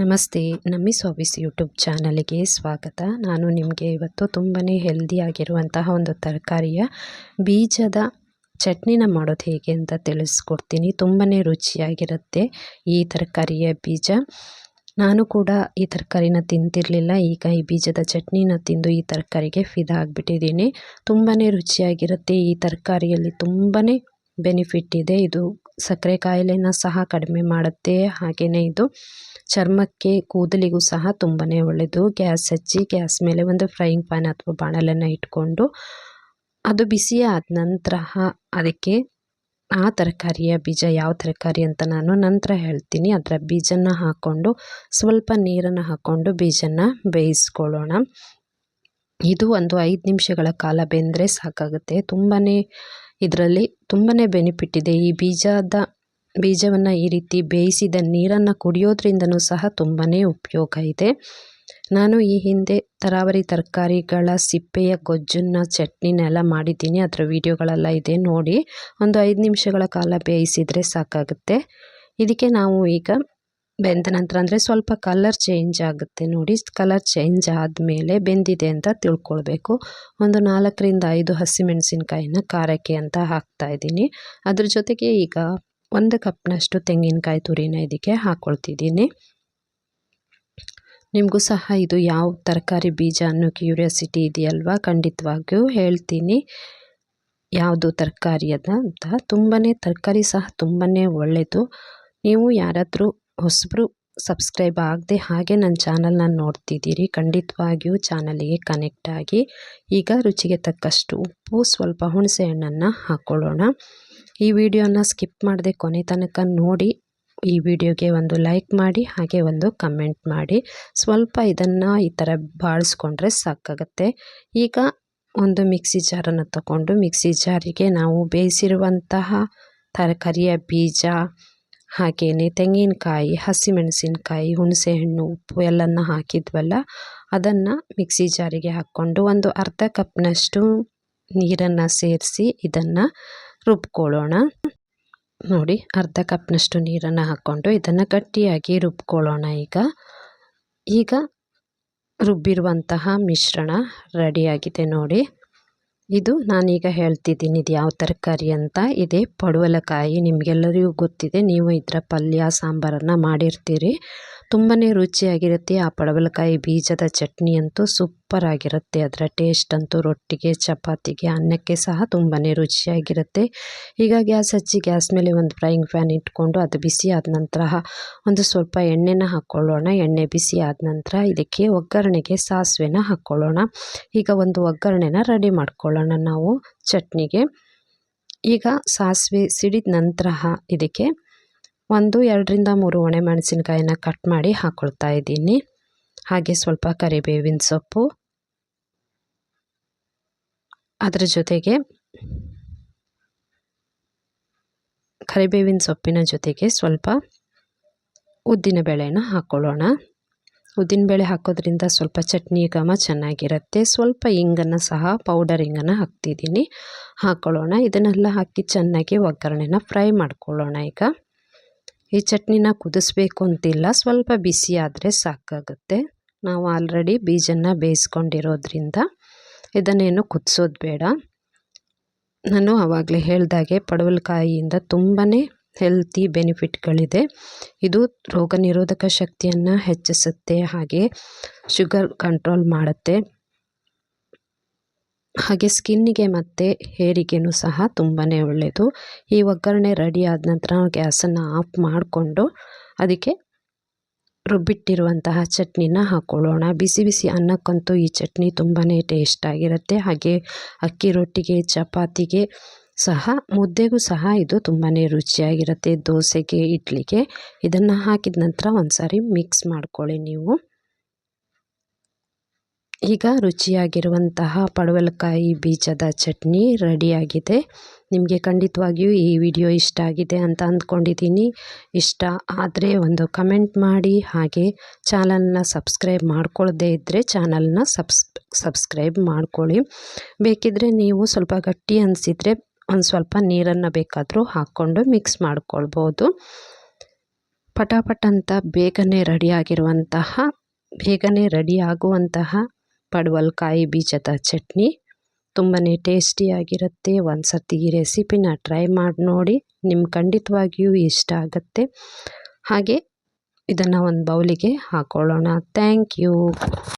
ನಮಸ್ತೆ, ನಮ್ಮಿ ಸಾಬೀಸ್ ಯೂಟ್ಯೂಬ್ ಚಾನಲ್ಗೆ ಸ್ವಾಗತ. ನಾನು ನಿಮಗೆ ಇವತ್ತು ತುಂಬಾ ಹೆಲ್ದಿಯಾಗಿರುವಂತಹ ಒಂದು ತರಕಾರಿಯ ಬೀಜದ ಚಟ್ನಿನ ಮಾಡೋದು ಹೇಗೆ ಅಂತ ತಿಳಿಸ್ಕೊಡ್ತೀನಿ. ತುಂಬಾ ರುಚಿಯಾಗಿರುತ್ತೆ ಈ ತರಕಾರಿಯ ಬೀಜ. ನಾನು ಕೂಡ ಈ ತರಕಾರಿನ ತಿಂತಿರಲಿಲ್ಲ, ಈಗ ಈ ಬೀಜದ ಚಟ್ನಿನ ತಿಂದು ಈ ತರಕಾರಿಗೆ ಫಿದಾ ಆಗಿಬಿಟ್ಟಿದ್ದೀನಿ. ತುಂಬಾ ರುಚಿಯಾಗಿರುತ್ತೆ ಈ ತರಕಾರಿಯಲ್ಲಿ ತುಂಬಾ ಬೆನಿಫಿಟ್ ಇದೆ. ಇದು ಸಕ್ಕರೆ ಕಾಯಿಲೆನ ಸಹ ಕಡಿಮೆ ಮಾಡುತ್ತೆ. ಹಾಗೆಯೇ ಇದು ಚರ್ಮಕ್ಕೆ, ಕೂದಲಿಗೂ ಸಹ ತುಂಬಾ ಒಳ್ಳೆಯದು ಗ್ಯಾಸ್ ಹಚ್ಚಿ, ಗ್ಯಾಸ್ ಮೇಲೆ ಒಂದು ಫ್ರೈಯಿಂಗ್ ಪ್ಯಾನ್ ಅಥವಾ ಬಾಣಲೆಯನ್ನು ಇಟ್ಕೊಂಡು ಅದು ಬಿಸಿ ಆದ ನಂತರ ಅದಕ್ಕೆ ಆ ತರಕಾರಿಯ ಬೀಜ, ಯಾವ ತರಕಾರಿ ಅಂತ ನಾನು ನಂತರ ಹೇಳ್ತೀನಿ. ಅದರ ಬೀಜನ ಹಾಕ್ಕೊಂಡು ಸ್ವಲ್ಪ ನೀರನ್ನು ಹಾಕ್ಕೊಂಡು ಬೀಜನ ಬೇಯಿಸ್ಕೊಳ್ಳೋಣ. ಇದು ಒಂದು ಐದು ನಿಮಿಷಗಳ ಕಾಲ ಬೆಂದರೆ ಸಾಕಾಗುತ್ತೆ. ತುಂಬಾ ಇದರಲ್ಲಿ ತುಂಬಾ ಬೆನಿಫಿಟ್ ಇದೆ. ಈ ಬೀಜದ, ಬೀಜವನ್ನು ಈ ರೀತಿ ಬೇಯಿಸಿದ ನೀರನ್ನು ಕುಡಿಯೋದ್ರಿಂದನೂ ಸಹ ತುಂಬಾ ಉಪಯೋಗ ಇದೆ. ನಾನು ಈ ಹಿಂದೆ ತರಾವರಿ ತರಕಾರಿಗಳ, ಸಿಪ್ಪೆಯ, ಗೊಜ್ಜನ್ನು ಚಟ್ನಿನೆಲ್ಲ ಮಾಡಿದ್ದೀನಿ. ಅದರ ವೀಡಿಯೋಗಳೆಲ್ಲ ಇದೆ, ನೋಡಿ. ಒಂದು ಐದು ನಿಮಿಷಗಳ ಕಾಲ ಬೇಯಿಸಿದರೆ ಸಾಕಾಗುತ್ತೆ. ಇದಕ್ಕೆ ನಾವು ಈಗ ಬೆಂದ ನಂತರ ಅಂದರೆ ಸ್ವಲ್ಪ ಕಲರ್ ಚೇಂಜ್ ಆಗುತ್ತೆ ನೋಡಿ. ಕಲರ್ ಚೇಂಜ್ ಆದಮೇಲೆ ಬೆಂದಿದೆ ಅಂತ ತಿಳ್ಕೊಳ್ಬೇಕು. ಒಂದು ನಾಲ್ಕರಿಂದ ಐದು ಹಸಿಮೆಣಸಿನ್ಕಾಯಿನ ಖಾರಕ್ಕೆ ಅಂತ ಹಾಕ್ತಾ ಇದ್ದೀನಿ. ಅದ್ರ ಜೊತೆಗೆ ಈಗ ಒಂದು ಕಪ್ನಷ್ಟು ತೆಂಗಿನಕಾಯಿ ತುರಿನ ಇದಕ್ಕೆ ಹಾಕ್ಕೊಳ್ತಿದ್ದೀನಿ ನಿಮಗೂ ಸಹ ಇದು ಯಾವ ತರಕಾರಿ ಬೀಜ ಅನ್ನೋ ಕ್ಯೂರಿಯಾಸಿಟಿ ಇದೆಯಲ್ವಾ ಖಂಡಿತವಾಗಿಯೂ ಹೇಳ್ತೀನಿ. ಯಾವುದು ತರಕಾರಿ ಅದ ಅಂತ. ತುಂಬಾ ತರಕಾರಿ ಸಹ ತುಂಬಾ ಒಳ್ಳೆಯದು ನೀವು ಯಾರಾದರೂ ಹೊಸಬ್ರು ಸಬ್ಸ್ಕ್ರೈಬ್ ಆಗದೆ ಹಾಗೆ ನನ್ನ ಚಾನಲ್ನ ನೋಡ್ತಿದ್ದೀರಿ, ಖಂಡಿತವಾಗಿಯೂ ಚಾನಲಿಗೆ ಕನೆಕ್ಟ್ ಆಗಿ. ಈಗ ರುಚಿಗೆ ತಕ್ಕಷ್ಟು ಉಪ್ಪು, ಸ್ವಲ್ಪ ಹುಣಸೆ ಹಣ್ಣನ್ನು ಹಾಕ್ಕೊಳ್ಳೋಣ ಈ ವಿಡಿಯೋನ ಸ್ಕಿಪ್ ಮಾಡದೆ ಕೊನೆ ತನಕ ನೋಡಿ, ಈ ವಿಡಿಯೋಗೆ ಒಂದು ಲೈಕ್ ಮಾಡಿ, ಹಾಗೆ ಒಂದು ಕಮೆಂಟ್ ಮಾಡಿ. ಸ್ವಲ್ಪ ಇದನ್ನು ಈ ಥರ ಬಾಳಿಸ್ಕೊಂಡ್ರೆ ಸಾಕಾಗತ್ತೆ. ಈಗ ಒಂದು ಮಿಕ್ಸಿ ಜಾರನ್ನು ತಗೊಂಡು, ಮಿಕ್ಸಿ ಜಾರಿಗೆ ನಾವು ಬೇಯಿಸಿರುವಂತಹ ತರಕಾರಿಯ ಬೀಜ ಹಾಗೆಯೇ ತೆಂಗಿನಕಾಯಿ, ಹಸಿಮೆಣಸಿನಕಾಯಿ, ಹುಣಸೆಹಣ್ಣು, ಉಪ್ಪು ಎಲ್ಲನ ಹಾಕಿದ್ವಲ್ಲ, ಅದನ್ನು ಮಿಕ್ಸಿ ಜಾರಿಗೆ ಹಾಕ್ಕೊಂಡು ಒಂದು ಅರ್ಧ ಕಪ್ನಷ್ಟು ನೀರನ್ನು ಸೇರಿಸಿ ಇದನ್ನು ರುಬ್ಕೊಳ್ಳೋಣ. ನೋಡಿ, ಅರ್ಧ ಕಪ್ನಷ್ಟು ನೀರನ್ನು ಹಾಕ್ಕೊಂಡು ಇದನ್ನು ಗಟ್ಟಿಯಾಗಿ ರುಬ್ಕೊಳ್ಳೋಣ ಈಗ. ಈಗ ರುಬ್ಬಿರುವಂತಹ ಮಿಶ್ರಣ ರೆಡಿಯಾಗಿದೆ ನೋಡಿ. ಇದು ನಾನೀಗ ಹೇಳ್ತಿದ್ದೀನಿ ಇದು ಯಾವ ತರಕಾರಿ ಅಂತ. ಇದೆ ಪಡುವಲಕಾಯಿ. ನಿಮಗೆಲ್ಲರಿಗೂ ಗೊತ್ತಿದೆ, ನೀವು ಇದರ ಪಲ್ಯ, ಸಾಂಬಾರನ್ನು ಮಾಡಿರ್ತೀರಿ. ತುಂಬಾ ರುಚಿಯಾಗಿರುತ್ತೆ. ಆ ಪಡವಲಕಾಯಿ ಬೀಜದ ಚಟ್ನಿ ಅಂತೂ ಸೂಪರ್ ಆಗಿರುತ್ತೆ ಅದರ ಟೇಸ್ಟ್ ಅಂತೂ ರೊಟ್ಟಿಗೆ, ಚಪಾತಿಗೆ, ಅನ್ನಕ್ಕೆ ಸಹ ತುಂಬಾ ರುಚಿಯಾಗಿರುತ್ತೆ. ಈಗ ಗ್ಯಾಸ್ ಹಚ್ಚಿ ಗ್ಯಾಸ್ ಮೇಲೆ ಒಂದು ಫ್ರೈಯಿಂಗ್ ಪ್ಯಾನ್ ಇಟ್ಕೊಂಡು ಅದು ಬಿಸಿ ಆದ ನಂತರ ಒಂದು ಸ್ವಲ್ಪ ಎಣ್ಣೆನ ಹಾಕ್ಕೊಳ್ಳೋಣ ಎಣ್ಣೆ ಬಿಸಿ ಆದ ನಂತರ ಇದಕ್ಕೆ ಒಗ್ಗರಣೆಗೆ ಸಾಸಿವೆನ ಹಾಕ್ಕೊಳ್ಳೋಣ ಈಗ ಒಂದು ಒಗ್ಗರಣೆನ ರೆಡಿ ಮಾಡ್ಕೊಳ್ಳೋಣ ನಾವು ಚಟ್ನಿಗೆ. ಈಗ ಸಾಸಿವೆ ಸಿಡಿದ ನಂತರ ಇದಕ್ಕೆ ಒಂದು, ಎರಡರಿಂದ ಮೂರು ಒಣೆ ಮೆಣಸಿನ್ಕಾಯಿನ ಕಟ್ ಮಾಡಿ ಹಾಕ್ಕೊಳ್ತಾ ಇದ್ದೀನಿ. ಹಾಗೆ ಸ್ವಲ್ಪ ಕರಿಬೇವಿನ ಸೊಪ್ಪು. ಅದರ ಜೊತೆಗೆ ಕರಿಬೇವಿನ ಸೊಪ್ಪಿನ ಜೊತೆಗೆ ಸ್ವಲ್ಪ ಉದ್ದಿನ ಬೇಳೆನ ಹಾಕ್ಕೊಳ್ಳೋಣ ಉದ್ದಿನಬೇಳೆ ಹಾಕೋದ್ರಿಂದ ಸ್ವಲ್ಪ ಚಟ್ನಿ ಘಮ ಚೆನ್ನಾಗಿರುತ್ತೆ. ಸ್ವಲ್ಪ ಇಂಗನ್ನು ಸಹ ಪೌಡರ್ ಇಂಗನ್ನು ಹಾಕ್ತಿದ್ದೀನಿ. ಹಾಕ್ಕೊಳ್ಳೋಣ ಇದನ್ನೆಲ್ಲ ಹಾಕಿ ಚೆನ್ನಾಗಿ ಒಗ್ಗರಣೆನ ಫ್ರೈ ಮಾಡ್ಕೊಳ್ಳೋಣ ಈಗ. ಈ ಚಟ್ನಿನ ಕುದಿಸ್ಬೇಕು ಅಂತಿಲ್ಲ. ಸ್ವಲ್ಪ ಬಿಸಿ ಆದರೆ ಸಾಕಾಗುತ್ತೆ. ನಾವು ಆಲ್ರೆಡಿ ಬೀಜನ ಬೇಯಿಸ್ಕೊಂಡಿರೋದ್ರಿಂದ ಇದನ್ನೇನು ಕುದಿಸೋದು ಬೇಡ. ನಾನು ಆವಾಗಲೇ ಹೇಳ್ದಾಗೆ ಪಡವಲಕಾಯಿಯಿಂದ ತುಂಬಾ ಹೆಲ್ತಿ ಬೆನಿಫಿಟ್ಗಳಿದೆ ಇದು ರೋಗ ನಿರೋಧಕ ಶಕ್ತಿಯನ್ನು ಹೆಚ್ಚಿಸುತ್ತೆ, ಹಾಗೆ ಶುಗರ್ ಕಂಟ್ರೋಲ್ ಮಾಡುತ್ತೆ. ಹಾಗೆ ಸ್ಕಿನ್ನಿಗೆ ಮತ್ತು ಹೇರಿಗೆನೂ ಸಹ ತುಂಬಾ ಒಳ್ಳೆಯದು ಈ ಒಗ್ಗರಣೆ ರೆಡಿ ಆದ ನಂತರ ಗ್ಯಾಸನ್ನು ಆಫ್ ಮಾಡಿಕೊಂಡು ಅದಕ್ಕೆ ರುಬ್ಬಿಟ್ಟಿರುವಂತಹ ಚಟ್ನಿನ ಹಾಕ್ಕೊಳ್ಳೋಣ ಬಿಸಿ ಬಿಸಿ ಅನ್ನಕ್ಕಂತೂ ಈ ಚಟ್ನಿ ತುಂಬಾ ಟೇಸ್ಟಾಗಿರುತ್ತೆ ಹಾಗೆ ಅಕ್ಕಿ ರೊಟ್ಟಿಗೆ, ಚಪಾತಿಗೆ ಸಹ, ಮುದ್ದೆಗೂ ಸಹ ಇದು ತುಂಬಾ ರುಚಿಯಾಗಿರುತ್ತೆ. ದೋಸೆಗೆ, ಇಡ್ಲಿಗೆ. ಇದನ್ನು ಹಾಕಿದ ನಂತರ ಒಂದು ಸಾರಿ ಮಿಕ್ಸ್ ಮಾಡ್ಕೊಳ್ಳಿ ನೀವು. ಈಗ ರುಚಿಯಾಗಿರುವಂತಹ ಪಡವಲಕಾಯಿ ಬೀಜದ ಚಟ್ನಿ ರೆಡಿಯಾಗಿದೆ. ನಿಮಗೆ ಖಂಡಿತವಾಗಿಯೂ ಈ ವಿಡಿಯೋ ಇಷ್ಟ ಆಗಿದೆ ಅಂತ ಅಂದ್ಕೊಂಡಿದ್ದೀನಿ. ಇಷ್ಟ ಆದರೆ ಒಂದು ಕಮೆಂಟ್ ಮಾಡಿ. ಹಾಗೆ ಚಾನಲ್ನ ಸಬ್ಸ್ಕ್ರೈಬ್ ಮಾಡ್ಕೊಳ್ಳದೇ ಇದ್ದರೆ ಚಾನಲ್ನ ಸಬ್ಸ್, ಸಬ್ಸ್ಕ್ರೈಬ್ ಮಾಡ್ಕೊಳ್ಳಿ. ಬೇಕಿದ್ದರೆ ನೀವು ಸ್ವಲ್ಪ ಗಟ್ಟಿ ಅನಿಸಿದರೆ ಒಂದು ಸ್ವಲ್ಪ ನೀರನ್ನು ಬೇಕಾದರೂ ಹಾಕ್ಕೊಂಡು ಮಿಕ್ಸ್ ಮಾಡ್ಕೊಳ್ಬೋದು. ಪಟಾಪಟ್ ಅಂತ ಬೇಗನೆ ರೆಡಿಯಾಗಿರುವಂತಹ, ಬೇಗನೆ ರೆಡಿಯಾಗುವಂತಹ ಪಡವಲಕಾಯಿ ಬೀಜದ ಚಟ್ನಿ. ತುಂಬಾ ಟೇಸ್ಟಿಯಾಗಿರುತ್ತೆ. ಒಂದು ಸರ್ತಿ ಈ ರೆಸಿಪಿನ ಟ್ರೈ ಮಾಡಿ, ನೋಡಿ. ನಿಮ್ಗೆ ಖಂಡಿತವಾಗಿಯೂ ಇಷ್ಟ ಆಗುತ್ತೆ. ಹಾಗೆ ಇದನ್ನು ಒಂದು ಬೌಲಿಗೆ ಹಾಕ್ಕೊಳ್ಳೋಣ ಥ್ಯಾಂಕ್ ಯು.